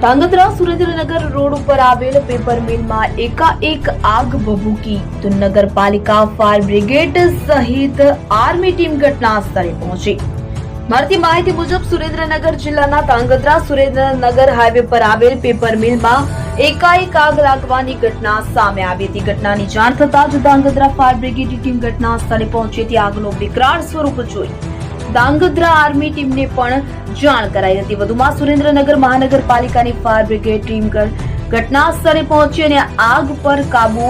Dhrangadhra Surendranagar road ઉપર આવેલ paper મિલમાં એકાએક આગ ભભૂકી. તો નગરપાલિકા ફાયર બ્રિગેડ સહિત આર્મી ટીમ ઘટના સ્થળે પહોંચી. મળતી માહિતી મુજબ સુરેન્દ્રનગર જિલ્લાના ધાંગધ્રા સુરેન્દ્રનગર હાઈવે પર આવેલ પેપર મિલમાં એકાએક આગ લાગવાની ઘટના સામે આવી હતી. ઘટનાની જાણ થતાં જ ધાંગધ્રા ફાયર બ્રિગેડની ટીમ ઘટના સ્થળે પહોંચી હતી. આગનું વિકરાળ સ્વરૂપ જોઈ ધાંગધ્રા આર્મી ટીમને પણ જાણ કરાઈ હતી. વધુમાં સુરેન્દ્રનગર મહાનગરપાલિકાની ફાયર બ્રિગેડ ટીમ ઘટના સ્થળે પહોંચી અને આગ પર કાબુ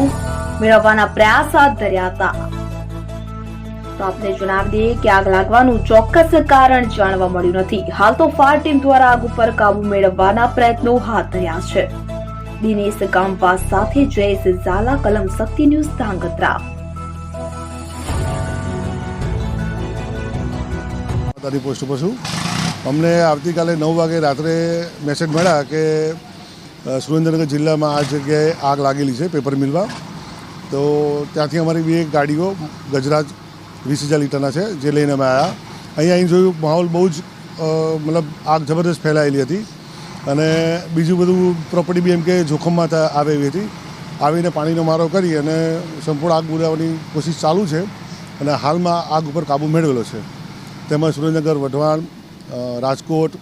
મેળવવાના પ્રયાસ હાથ ધર્યા હતા. તો આપને જણાવી દઈએ કે આગ લાગવાનું ચોક્કસ કારણ જાણવા મળ્યું નથી. હાલ તો ફાયર ટીમ દ્વારા આગ ઉપર કાબુ મેળવવાના પ્રયત્નો હાથ ધર્યા છે. દિનેશ ગામવા સાથે જયેશ ઝાલા, કલમ શક્તિ ન્યૂઝ ધાંગધ્રા તારી પોસ્ટ ઉપર છું. અમને આવતીકાલે નવ વાગે રાત્રે મેસેજ મળ્યા કે સુરેન્દ્રનગર જિલ્લામાં આ જગ્યાએ આગ લાગેલી છે પેપર મિલમાં તો ત્યાંથી અમારી બે ગાડીઓ ગજરાજ વીસ હજાર લીટરના છે, જે લઈને અમે આવ્યા અહીંયા અહીં જોયું, માહોલ બહુ જ મતલબ આગ જબરદસ્ત ફેલાયેલી હતી. અને બીજું બધું પ્રોપર્ટી બી એમ કે જોખમમાં આવે આવેલી હતી. આવીને પાણીનો મારો કરી અને સંપૂર્ણ આગ બુરાવવાની કોશિશ ચાલુ છે. અને હાલમાં આગ ઉપર કાબૂ મેળવેલો છે. તેમાં સુરેન્દ્રનગર, વઢવાણ રાજકોટ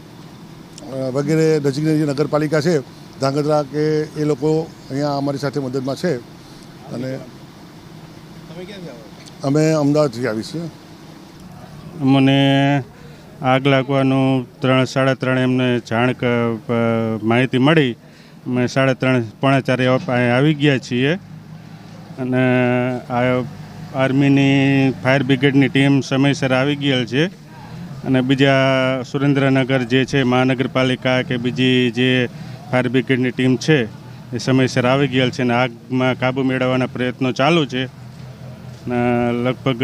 વગેરે નજીકની જે નગરપાલિકા છે, ધાંગધ્રા કે એ લોકો અહીંયા અમારી સાથે મદદમાં છે. અને અમે અમદાવાદથી આવી છીએ. મને આગ લાગવાનું ત્રણ, સાડા ત્રણ એમને જાણ માહિતી મળી. અમે સાડા ત્રણ, પોણા ચારે આવી ગયા છીએ. અને આ આર્મીની, ફાયર બ્રિગેડની ટીમ સમયસર આવી ગયેલ છે. અને બીજા સુરેન્દ્રનગર જે છે, મહાનગરપાલિકા કે બીજી જે ફાયર બ્રિગેડની ટીમ છે, એ સમયસર આવી ગયેલ છે અને આગમાં કાબૂ મેળવવાના પ્રયત્નો ચાલુ છે. લગભગ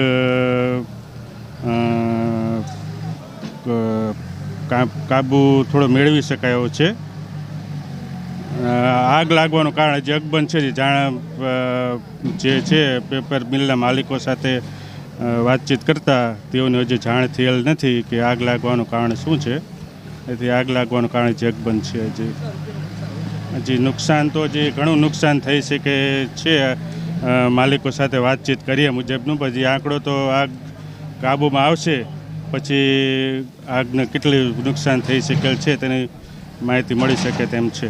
કાબૂ થોડો મેળવી શકાય છે. આગ લાગવાનું કારણ જે અકબંધ છે જે જાણ જે છે પેપર મિલના માલિકો સાથે વાતચીત કરતા તેઓને હજી જાણ થયેલ નથી કે આગ લાગવાનું કારણ શું છે. એથી આગ લાગવાનું કારણ જગબંધ છે હજી. હજી નુકસાન તો જે ઘણું નુકસાન થઈ શકે છે. માલિકો સાથે વાતચીત કરીએ મુજબનું, પછી આંકડો તો આગ કાબૂમાં આવશે. પછી આગને કેટલી નુકસાન થઈ શકેલ છે તેની માહિતી મળી શકે તેમ છે.